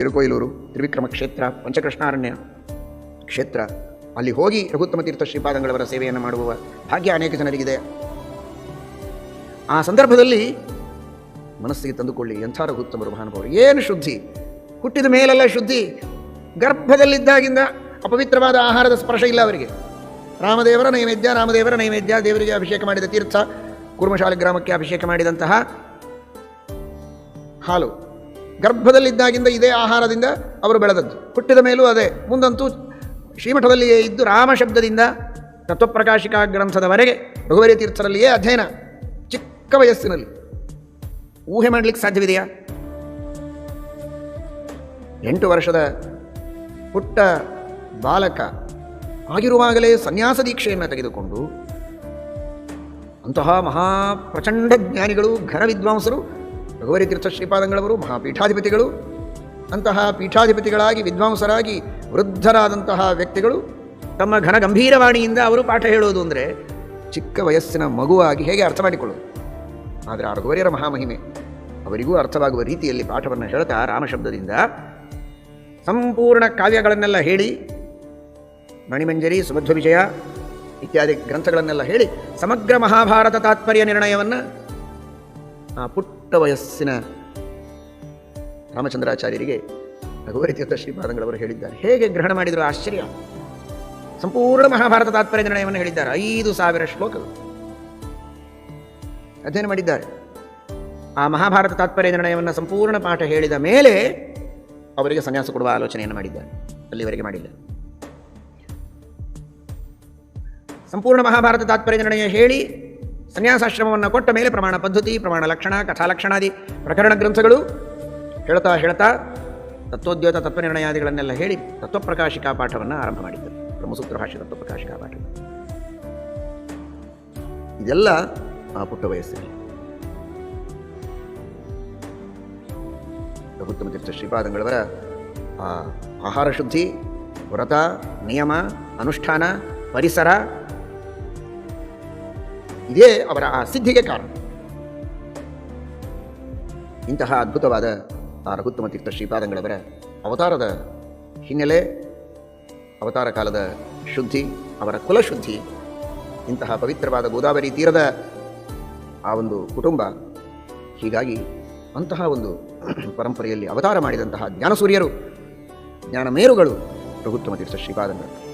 ತಿರುಕೊಯ್ಲೂರು ತ್ರಿವಿಕ್ರಮ ಕ್ಷೇತ್ರ, ಪಂಚಕೃಷ್ಣಾರಣ್ಯ ಕ್ಷೇತ್ರ. ಅಲ್ಲಿ ಹೋಗಿ ರಘುತ್ತಮ ತೀರ್ಥ ಶ್ರೀಪಾದಂಗಳವರ ಸೇವೆಯನ್ನು ಮಾಡುವ ಭಾಗ್ಯ ಅನೇಕ ಜನರಿಗಿದೆ. ಆ ಸಂದರ್ಭದಲ್ಲಿ ಮನಸ್ಸಿಗೆ ತಂದುಕೊಳ್ಳಿ ಎಂಥ ರಘುತ್ತಮರು ಮಹಾನುಭಾವರು ಏನು ಶುದ್ಧಿ? ಹುಟ್ಟಿದ ಮೇಲೆಲ್ಲ ಶುದ್ಧಿ. ಗರ್ಭದಲ್ಲಿದ್ದಾಗಿಂದ ಅಪವಿತ್ರವಾದ ಆಹಾರದ ಸ್ಪರ್ಶ ಇಲ್ಲ ಅವರಿಗೆ. ರಾಮದೇವರ ನೈವೇದ್ಯ ರಾಮದೇವರ ನೈವೇದ್ಯ, ದೇವರಿಗೆ ಅಭಿಷೇಕ ಮಾಡಿದ ತೀರ್ಥ, ಕುರ್ಮಶಾಲೆ ಗ್ರಾಮಕ್ಕೆ ಅಭಿಷೇಕ ಮಾಡಿದಂತಹ ಹಾಲು. ಗರ್ಭದಲ್ಲಿದ್ದಾಗಿಂದ ಇದೇ ಆಹಾರದಿಂದ ಅವರು ಬೆಳೆದದ್ದು. ಹುಟ್ಟಿದ ಮೇಲೂ ಅದೇ. ಮುಂದಂತೂ ಶ್ರೀಮಠದಲ್ಲಿಯೇ ಇದ್ದು ರಾಮ ಶಬ್ದದಿಂದ ತತ್ವಪ್ರಕಾಶಿಕಾ ಗ್ರಂಥದವರೆಗೆ ರಘುವರಿ ತೀರ್ಥರಲ್ಲಿಯೇ ಅಧ್ಯಯನ. ಚಿಕ್ಕ ವಯಸ್ಸಿನಲ್ಲಿ. ಊಹೆ ಮಾಡಲಿಕ್ಕೆ ಸಾಧ್ಯವಿದೆಯಾ? ಎಂಟು ವರ್ಷದ ಪುಟ್ಟ ಬಾಲಕ ಆಗಿರುವಾಗಲೇ ಸನ್ಯಾಸ ದೀಕ್ಷೆಯನ್ನು ತೆಗೆದುಕೊಂಡು ಅಂತಹ ಮಹಾ ಪ್ರಚಂಡ ಜ್ಞಾನಿಗಳು ಘನ ವಿದ್ವಾಂಸರು ರಘುವರಿ ತೀರ್ಥ ಶ್ರೀಪಾದಂಗಳವರು ಮಹಾಪೀಠಾಧಿಪತಿಗಳು, ಅಂತಹ ಪೀಠಾಧಿಪತಿಗಳಾಗಿ, ವಿದ್ವಾಂಸರಾಗಿ, ವೃದ್ಧರಾದಂತಹ ವ್ಯಕ್ತಿಗಳು, ತಮ್ಮ ಘನ ಗಂಭೀರವಾಣಿಯಿಂದ ಅವರು ಪಾಠ ಹೇಳೋದು ಅಂದರೆ ಚಿಕ್ಕ ವಯಸ್ಸಿನ ಮಗುವಾಗಿ ಹೇಗೆ ಅರ್ಥ ಮಾಡಿಕೊಳ್ಳು ಆದರೆ ಆ ರಘುವರಿಯರ ಮಹಾಮಹಿಮೆ. ಅವರಿಗೂ ಅರ್ಥವಾಗುವ ರೀತಿಯಲ್ಲಿ ಪಾಠವನ್ನು ಹೇಳ್ತಾ ರಾಮಶಬ್ದದಿಂದ ಸಂಪೂರ್ಣ ಕಾವ್ಯಗಳನ್ನೆಲ್ಲ ಹೇಳಿ, ಮಣಿಮಂಜರಿ, ಸುಬದ್ಧ ವಿಜಯ ಇತ್ಯಾದಿ ಗ್ರಂಥಗಳನ್ನೆಲ್ಲ ಹೇಳಿ ಸಮಗ್ರ ಮಹಾಭಾರತ ತಾತ್ಪರ್ಯ ನಿರ್ಣಯವನ್ನು ಆ ಪುಟ್ಟ ವಯಸ್ಸಿನ ರಾಮಚಂದ್ರಾಚಾರ್ಯರಿಗೆ ರಘುವರಿ ತೀರ್ಥ ಶ್ರೀಪಾದಂಗಳವರು ಹೇಳಿದ್ದಾರೆ. ಹೇಗೆ ಗ್ರಹಣ ಮಾಡಿದರು? ಆಶ್ಚರ್ಯ. ಸಂಪೂರ್ಣ ಮಹಾಭಾರತ ತಾತ್ಪರ್ಯ ನಿರ್ಣಯವನ್ನು ಹೇಳಿದ್ದಾರೆ. ಐದು ಸಾವಿರ ಶ್ಲೋಕಗಳು. ಅಧ್ಯಯನ ಮಾಡಿದ್ದಾರೆ. ಆ ಮಹಾಭಾರತ ತಾತ್ಪರ್ಯ ನಿರ್ಣಯವನ್ನು ಸಂಪೂರ್ಣ ಪಾಠ ಹೇಳಿದ ಮೇಲೆ ಅವರಿಗೆ ಸನ್ಯಾಸ ಕೊಡುವ ಆಲೋಚನೆಯನ್ನು ಮಾಡಿದ್ದಾರೆ. ಅಲ್ಲಿವರೆಗೆ ಮಾಡಿಲ್ಲ. ಸಂಪೂರ್ಣ ಮಹಾಭಾರತ ತಾತ್ಪರ್ಯ ನಿರ್ಣಯ ಹೇಳಿ ಸನ್ಯಾಸಾಶ್ರಮವನ್ನು ಕೊಟ್ಟ ಮೇಲೆ ಪ್ರಮಾಣ ಪದ್ಧತಿ, ಪ್ರಮಾಣ ಲಕ್ಷಣ ಕಥಾಲಕ್ಷಣಾದಿ ಪ್ರಕರಣ ಗ್ರಂಥಗಳು ಹೇಳ್ತಾ ಹೇಳ್ತಾ ತತ್ವೋದ್ಯೋತ ತತ್ವನಿರ್ಣಯಾದಿಗಳನ್ನೆಲ್ಲ ಹೇಳಿ ತತ್ವಪ್ರಕಾಶಿಕಾ ಪಾಠವನ್ನು ಆರಂಭ ಮಾಡಿದ್ದರು. ಬ್ರಹ್ಮಸೂತ್ರ ಭಾಷೆ ತತ್ವಪ್ರಕಾಶಿಕಾ ಪಾಠ. ಇದೆಲ್ಲ ಆ ಪುಟ್ಟ ವಯಸ್ಸಿನಲ್ಲಿ. ತೀರ್ಥ ಶ್ರೀಪಾದಂಗಳವರ ಆಹಾರ ಶುದ್ಧಿ, ವ್ರತ, ನಿಯಮ, ಅನುಷ್ಠಾನ, ಪರಿಸರ ಇದೇ ಅವರ ಆ ಸಿದ್ಧಿಗೆ ಕಾರಣ. ಇಂತಹ ಅದ್ಭುತವಾದ ಆ ರಘುತ್ತಮ ತೀರ್ಥ ಶ್ರೀಪಾದಂಗಳವರ ಅವತಾರದ ಹಿನ್ನೆಲೆ, ಅವತಾರ ಕಾಲದ ಶುದ್ಧಿ, ಅವರ ಕುಲಶುದ್ಧಿ, ಇಂತಹ ಪವಿತ್ರವಾದ ಗೋದಾವರಿ ತೀರದ ಆ ಒಂದು ಕುಟುಂಬ ಹೀಗಾಗಿ ಅಂತಹ ಒಂದು ಪರಂಪರೆಯಲ್ಲಿ ಅವತಾರ ಮಾಡಿದಂತಹ ಜ್ಞಾನಸೂರ್ಯರು, ಜ್ಞಾನಮೇರುಗಳು ರಘುತ್ತಮ ತೀರ್ಥ ಶ್ರೀಪಾದಂಗಳು